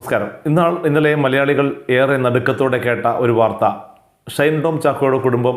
നമസ്കാരം. ഇന്നാൾ ഇന്നലെ മലയാളികൾ ഏറെ നടുക്കത്തോടെ കേട്ട ഒരു വാർത്ത. ഷൈൻ ടോം ചാക്കോയുടെ കുടുംബം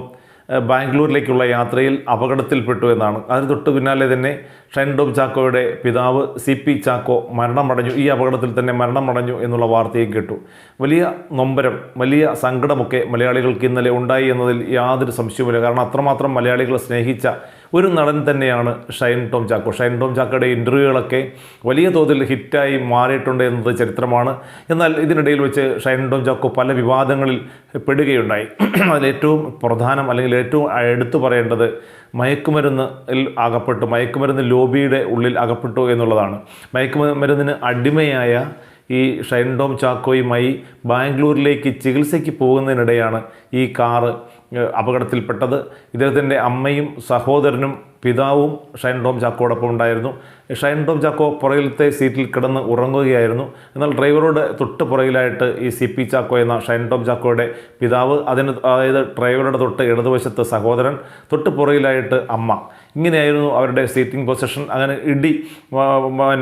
ബാംഗ്ലൂരിലേക്കുള്ള യാത്രയിൽ അപകടത്തിൽപ്പെട്ടു എന്നാണ്. അതിന് തൊട്ട് പിന്നാലെ തന്നെ ഷൈൻ ടോം ചാക്കോയുടെ പിതാവ് സി പി ചാക്കോ മരണമടഞ്ഞു. ഈ അപകടത്തിൽ തന്നെ മരണമടഞ്ഞു എന്നുള്ള വാർത്തയും കേട്ടു. വലിയ നൊമ്പരം വലിയ സങ്കടമൊക്കെ മലയാളികൾക്ക് ഇന്നലെ ഉണ്ടായി എന്നതിൽ യാതൊരു സംശയവുമില്ല. കാരണം അത്രമാത്രം മലയാളികളെ സ്നേഹിച്ച ഒരു നടൻ തന്നെയാണ് ഷൈൻ ടോം ചാക്കോ. ഷൈൻ ടോം ചാക്കോയുടെ ഇന്റർവ്യൂകളൊക്കെ വലിയ തോതിൽ ഹിറ്റായി മാറിയിട്ടുണ്ട് എന്നത് ചരിത്രമാണ്. എന്നാൽ ഇതിനിടയിൽ വെച്ച് ഷൈൻ ടോം ചാക്കോ പല വിവാദങ്ങളിൽ പെടുകയുണ്ടായി. അതിലേറ്റവും പ്രധാനം അല്ലെങ്കിൽ ഏറ്റവും എടുത്തു പറയേണ്ടത് മയക്കുമരുന്നിൽ അകപ്പെട്ടു മയക്കുമരുന്ന് ലോബിയുടെ ഉള്ളിൽ അകപ്പെട്ടു എന്നുള്ളതാണ്. മയക്കുമരുന്നിന് അടിമയായ ഈ ഷൈൻ ടോം ചാക്കോയുമായി ബാംഗ്ലൂരിലേക്ക് ചികിത്സയ്ക്ക് പോകുന്നതിനിടെയാണ് ഈ കാറ് അപകടത്തിൽപ്പെട്ടത്. ഇദ്ദേഹത്തിന്റെ അമ്മയും സഹോദരനും പിതാവും ഷൈൻ ടോം ചാക്കോടൊപ്പം ഉണ്ടായിരുന്നു. ഷൈൻ ടോം ചാക്കോ പുറകിലത്തെ സീറ്റിൽ കിടന്ന് ഉറങ്ങുകയായിരുന്നു. എന്നാൽ ഡ്രൈവറോട് തൊട്ട് പുറകിലായിട്ട് ഈ സി പി ചാക്കോ എന്ന ഷൈൻ ടോം ചാക്കോയുടെ പിതാവ് അതിന് അതായത് ഡ്രൈവറുടെ തൊട്ട് ഇടതുവശത്ത് സഹോദരൻ തൊട്ട് പുറകിലായിട്ട് അമ്മ. ഇങ്ങനെയായിരുന്നു അവരുടെ സീറ്റിംഗ് പൊസിഷൻ അങ്ങനെ ഇടി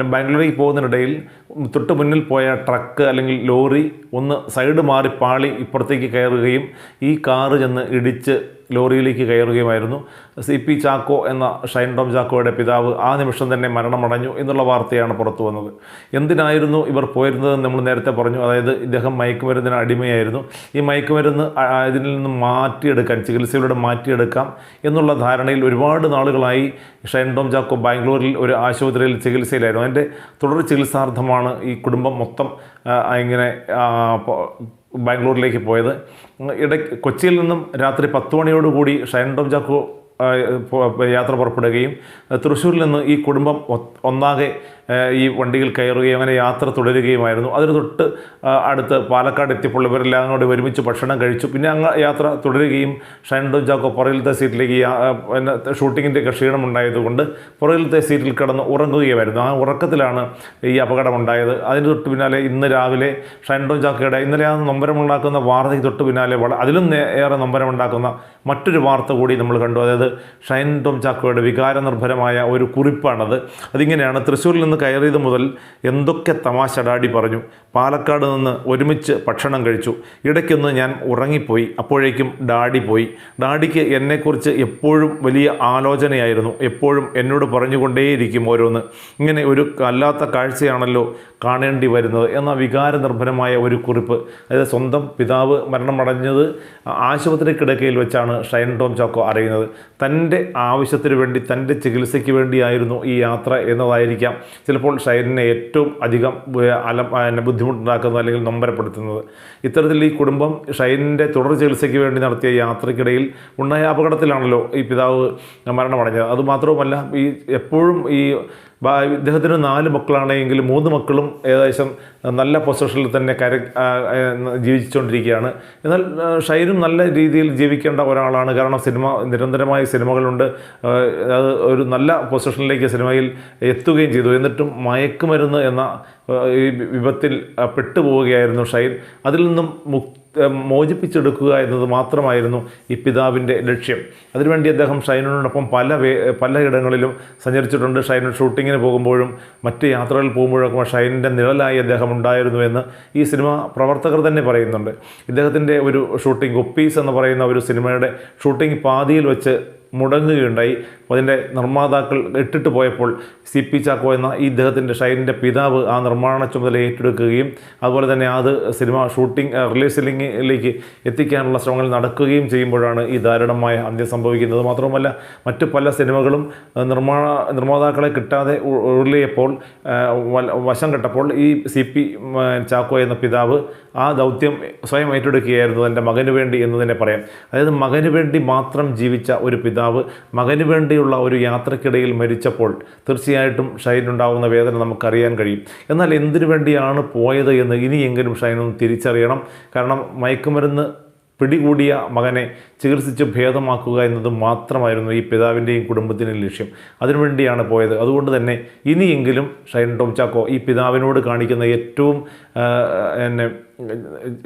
ബാംഗ്ലൂരിൽ പോകുന്നതിനിടയിൽ തൊട്ട് മുന്നിൽ പോയ ട്രക്ക് അല്ലെങ്കിൽ ലോറി ഒന്ന് സൈഡ് മാറി പാളി ഇപ്പുറത്തേക്ക് കയറുകയും ഈ കാറ് ചെന്ന് ഇടിച്ച് ലോറിയിലേക്ക് കയറുകയുമായിരുന്നു. സി പി ചാക്കോ എന്ന ഷൈൻ ടോം ചാക്കോയുടെ പിതാവ് ആ നിമിഷം തന്നെ മരണമടഞ്ഞു എന്നുള്ള വാർത്തയാണ് പുറത്തു വന്നത്. എന്തിനായിരുന്നു ഇവർ പോയിരുന്നതെന്ന് നമ്മൾ നേരത്തെ പറഞ്ഞു. അതായത് ഇദ്ദേഹം മയക്കുമരുന്നിന് അടിമയായിരുന്നു. ഈ മയക്കുമരുന്ന് ഇതിൽ നിന്ന് മാറ്റിയെടുക്കാൻ ചികിത്സയിലൂടെ മാറ്റിയെടുക്കാം എന്നുള്ള ധാരണയിൽ ഒരുപാട് നാളുകളായി ഷൈൻ ടോം ചാക്കോ ബാംഗ്ലൂരിൽ ഒരു ആശുപത്രിയിൽ ചികിത്സയിലായിരുന്നു. അതിന്റെ തുടർ ചികിത്സാർത്ഥമാണ് ഈ കുടുംബം മൊത്തം ഇങ്ങനെ ബാംഗ്ലൂരിലേക്ക് പോയത്. ഇടയ്ക്ക് കൊച്ചിയിൽ നിന്നും രാത്രി പത്ത് മണിയോടുകൂടി ഷൈൻ ടോം ചാക്കോ യാത്ര പുറപ്പെടുകയും തൃശ്ശൂരിൽ നിന്ന് ഈ കുടുംബം ഒന്നാകെ ഈ വണ്ടിയിൽ കയറുകയും അങ്ങനെ യാത്ര തുടരുകയുമായിരുന്നു. അതിന് തൊട്ട് അടുത്ത് പാലക്കാട് എത്തിയപ്പോൾ ഇവരെല്ലാം കൂടി ഒരുമിച്ച് ഭക്ഷണം കഴിച്ചു. പിന്നെ അങ്ങ് യാത്ര തുടരുകയും ഷൈൻ ജാക്കോ പുറകിലത്തെ സീറ്റിലേക്ക് പിന്നെ ഷൂട്ടിങ്ങിന്റെ ക്ഷീണം ഉണ്ടായതുകൊണ്ട് പുറകിലത്തെ സീറ്റിൽ കിടന്ന് ഉറങ്ങുകയായിരുന്നു ആ ഉറക്കത്തിലാണ് ഈ അപകടമുണ്ടായത് അതിന് തൊട്ട് പിന്നാലെ ഇന്ന് രാവിലെ ഷൈൻ ജാക്കയുടെ ഇന്നലെ ആ നൊമ്പരമുണ്ടാക്കുന്ന വാർത്തയ്ക്ക് തൊട്ട് പിന്നാലെ അതിലും ഏറെ നൊമ്പരമുണ്ടാക്കുന്ന മറ്റൊരു വാർത്ത കൂടി നമ്മൾ കണ്ടു. അതായത് ഷൈൻ ടോം ചാക്കോയുടെ വികാരനിർഭരമായ ഒരു കുറിപ്പാണത്. അതിങ്ങനെയാണ് തൃശ്ശൂരിൽ നിന്ന് കയറിയത് മുതൽ എന്തൊക്കെ തമാശ ഡാഡി പറഞ്ഞു. പാലക്കാട് നിന്ന് ഒരുമിച്ച് ഭക്ഷണം കഴിച്ചു. ഇടയ്ക്കൊന്ന് ഞാൻ ഉറങ്ങിപ്പോയി. അപ്പോഴേക്കും ഡാഡി പോയി. ഡാഡിക്ക് എന്നെക്കുറിച്ച് എപ്പോഴും വലിയ ആലോചനയായിരുന്നു. എപ്പോഴും എന്നോട് പറഞ്ഞുകൊണ്ടേയിരിക്കും ഓരോന്ന്. ഇങ്ങനെ ഒരു അല്ലാത്ത കാഴ്ചയാണല്ലോ കാണേണ്ടി വരുന്നത് എന്ന വികാരനിർഭരമായ ഒരു കുറിപ്പ്. അതായത് സ്വന്തം പിതാവ് മരണമടഞ്ഞത് ആശുപത്രി കിടക്കയിൽ വെച്ചാണ് ഷൈൻ ടോം ചാക്കോ അറിയുന്നത്. തന്റെ ആവശ്യത്തിന് വേണ്ടി തന്റെ ചികിത്സയ്ക്ക് വേണ്ടിയായിരുന്നു ഈ യാത്ര എന്നതായിരിക്കാം ചിലപ്പോൾ ഷൈനിനെ ഏറ്റവും അധികം അലം ബുദ്ധിമുട്ടുണ്ടാക്കുന്നത് അല്ലെങ്കിൽ നൊമ്പരപ്പെടുത്തുന്നത്. ഇത്തരത്തിൽ ഈ കുടുംബം ഷൈനിന്റെ തുടർ ചികിത്സയ്ക്ക് വേണ്ടി നടത്തിയ യാത്രയ്ക്കിടയിൽ ഉണ്ടായ അപകടത്തിലാണല്ലോ ഈ പിതാവ് മരണമടഞ്ഞത്. അതുമാത്രവുമല്ല ഈ എപ്പോഴും ഈ ഇദ്ദേഹത്തിന് നാല് മക്കളാണെങ്കിൽ മൂന്ന് മക്കളും ഏകദേശം നല്ല പൊസിഷനിൽ തന്നെ കര ജീവിച്ചുകൊണ്ടിരിക്കുകയാണ്. എന്നാൽ ഷൈനും നല്ല രീതിയിൽ ജീവിക്കേണ്ട ഒരാളാണ്. കാരണം സിനിമ നിരന്തരമായ സിനിമകളുണ്ട്. അത് ഒരു നല്ല പൊസിഷനിലേക്ക് സിനിമയിൽ എത്തുകയും ചെയ്തു. എന്നിട്ടും മയക്കുമരുന്ന് എന്ന ഈ വിപത്തിൽ പെട്ടുപോവുകയായിരുന്നു ഷൈൻ. അതിൽ നിന്നും മുക് മോചിപ്പിച്ചെടുക്കുക എന്നത് മാത്രമായിരുന്നു ഈ പിതാവിന്റെ ലക്ഷ്യം. അതിനുവേണ്ടി അദ്ദേഹം ഷൈനോടൊപ്പം പല വേ പലയിടങ്ങളിലും സഞ്ചരിച്ചിട്ടുണ്ട്. ഷൈനു ഷൂട്ടിങ്ങിന് പോകുമ്പോഴും മറ്റ് യാത്രകളിൽ പോകുമ്പോഴൊക്കെ ഷൈനിന്റെ നിഴലായി അദ്ദേഹം ഉണ്ടായിരുന്നു എന്ന് ഈ സിനിമ പ്രവർത്തകർ തന്നെ പറയുന്നുണ്ട്. ഇദ്ദേഹത്തിന്റെ ഒരു ഷൂട്ടിംഗ് ഒപ്പീസ് എന്ന് പറയുന്ന ഒരു സിനിമയുടെ ഷൂട്ടിംഗ് പാതിയിൽ വെച്ച് മുടങ്ങുകയുണ്ടായി. അതിന്റെ നിർമ്മാതാക്കൾ ഇട്ടിട്ട് പോയപ്പോൾ സി പി ചാക്കോ എന്ന ഈ ഇദ്ദേഹത്തിന്റെ ഷൈനിന്റെ പിതാവ് ആ നിർമ്മാണ ചുമതല ഏറ്റെടുക്കുകയും അതുപോലെ തന്നെ അത് സിനിമ ഷൂട്ടിംഗ് റിലീസിലേക്ക് എത്തിക്കാനുള്ള ശ്രമങ്ങൾ നടക്കുകയും ചെയ്യുമ്പോഴാണ് ഈ ദാരുണമായ അന്ത്യം സംഭവിക്കുന്നത്. മാത്രമല്ല മറ്റ് പല സിനിമകളും നിർമ്മാണ നിർമ്മാതാക്കളെ കിട്ടാതെ ഉരുളിയപ്പോൾ വശം കെട്ടപ്പോൾ ഈ സി പി ചാക്കോ എന്ന പിതാവ് ആ ദൗത്യം സ്വയം ഏറ്റെടുക്കുകയായിരുന്നു എന്റെ മകന് വേണ്ടി എന്ന് തന്നെ പറയാം. അതായത് മകന് വേണ്ടി മാത്രം ജീവിച്ച ഒരു പിതാവ് മകന് വേണ്ടിയുള്ള ഒരു യാത്രക്കിടയിൽ മരിച്ചപ്പോൾ തീർച്ചയായിട്ടും ഷൈനുണ്ടാകുന്ന വേദന നമുക്കറിയാൻ കഴിയും. എന്നാൽ എന്തിനു വേണ്ടിയാണ് പോയത് എന്ന് ഇനിയെങ്കിലും ഷൈനൊന്ന് തിരിച്ചറിയണം. കാരണം മയക്കുമരുന്ന് പിടികൂടിയ മകനെ ചികിത്സിച്ച് ഭേദമാക്കുക എന്നത് മാത്രമായിരുന്നു ഈ പിതാവിന്റെയും കുടുംബത്തിന്റെയും ലക്ഷ്യം. അതിനുവേണ്ടിയാണ് പോയത്. അതുകൊണ്ട് തന്നെ ഇനിയെങ്കിലും ഷൈൻ ടോം ചാക്കോ ഈ പിതാവിനോട് കാണിക്കുന്ന ഏറ്റവും എന്നെ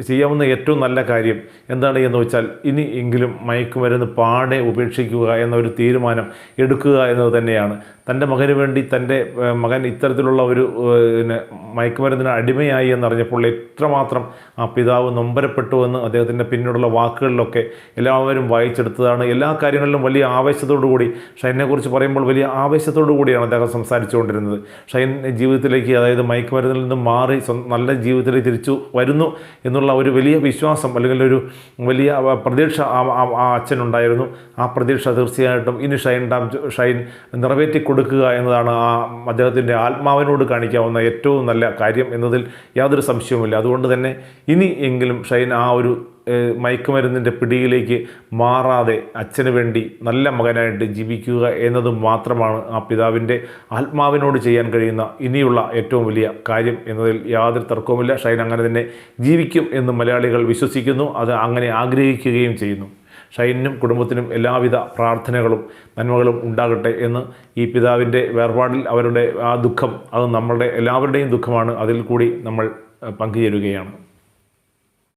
ചെയ്യാവുന്ന ഏറ്റവും നല്ല കാര്യം എന്താണ് എന്ന് വെച്ചാൽ ഇനി എങ്കിലും മയക്കുമരുന്ന് പാടെ ഉപേക്ഷിക്കുക എന്നൊരു തീരുമാനം എടുക്കുക എന്നത് തന്നെയാണ്. തന്റെ മകന് വേണ്ടി തന്റെ മകൻ ഇത്തരത്തിലുള്ള ഒരു പിന്നെ മയക്കുമരുന്നിന് അടിമയായി എന്നറിഞ്ഞപ്പോൾ എത്രമാത്രം ആ പിതാവ് നൊമ്പരപ്പെട്ടു എന്ന് അദ്ദേഹത്തിന്റെ പിന്നീടുള്ള വാക്കുകളിലൊക്കെ എല്ലാവരും വായിച്ചെടുത്തതാണ്. എല്ലാ കാര്യങ്ങളിലും വലിയ ആവേശത്തോടുകൂടി ഷൈനെക്കുറിച്ച് പറയുമ്പോൾ വലിയ ആവേശത്തോടു കൂടിയാണ് അദ്ദേഹം സംസാരിച്ചുകൊണ്ടിരുന്നത്. ഷൈൻ ജീവിതത്തിലേക്ക് അതായത് മയക്കുമരുന്നിൽ നിന്ന് മാറി നല്ല ജീവിതത്തിലേക്ക് തിരിച്ചു വരുന്നു എന്നുള്ള ഒരു വലിയ വിശ്വാസം അല്ലെങ്കിൽ ഒരു വലിയ പ്രതീക്ഷ ആ- അച്ഛനുണ്ടായിരുന്നു. ആ പ്രതീക്ഷ തീർച്ചയായിട്ടും ഇനി ഷൈൻ ഡാം ഷൈൻ നിറവേറ്റി കൊടുക്കുക എന്നതാണ് ആ അദ്ദേഹത്തിന്റെ ആത്മാവിനോട് കാണിക്കാവുന്ന ഏറ്റവും നല്ല കാര്യം എന്നതിൽ യാതൊരു സംശയവുമില്ല. അതുകൊണ്ട് തന്നെ ഇനി എങ്കിലും ഷൈൻ ആ ഒരു മയക്കുമരുന്നിന്റെ പിടിയിലേക്ക് മാറാതെ അച്ഛന് വേണ്ടി നല്ല മകനായിട്ട് ജീവിക്കുക എന്നത് മാത്രമാണ് ആ പിതാവിന്റെ ആത്മാവിനോട് ചെയ്യാൻ കഴിയുന്ന ഇനിയുള്ള ഏറ്റവും വലിയ കാര്യം എന്നതിൽ യാതൊരു തർക്കവുമില്ല. ഷൈൻ അങ്ങനെ തന്നെ ജീവിക്കും എന്ന് മലയാളികൾ വിശ്വസിക്കുന്നു. അത് അങ്ങനെ ആഗ്രഹിക്കുകയും ചെയ്യുന്നു. ഷൈനും കുടുംബത്തിനും എല്ലാവിധ പ്രാർത്ഥനകളും നന്മകളും ഉണ്ടാകട്ടെ എന്ന് ഈ പിതാവിന്റെ വേർപാടിൽ അവരുടെ ആ ദുഃഖം അത് നമ്മളുടെ എല്ലാവരുടെയും ദുഃഖമാണ്. അതിൽ കൂടി നമ്മൾ പങ്കുചേരുകയാണ്.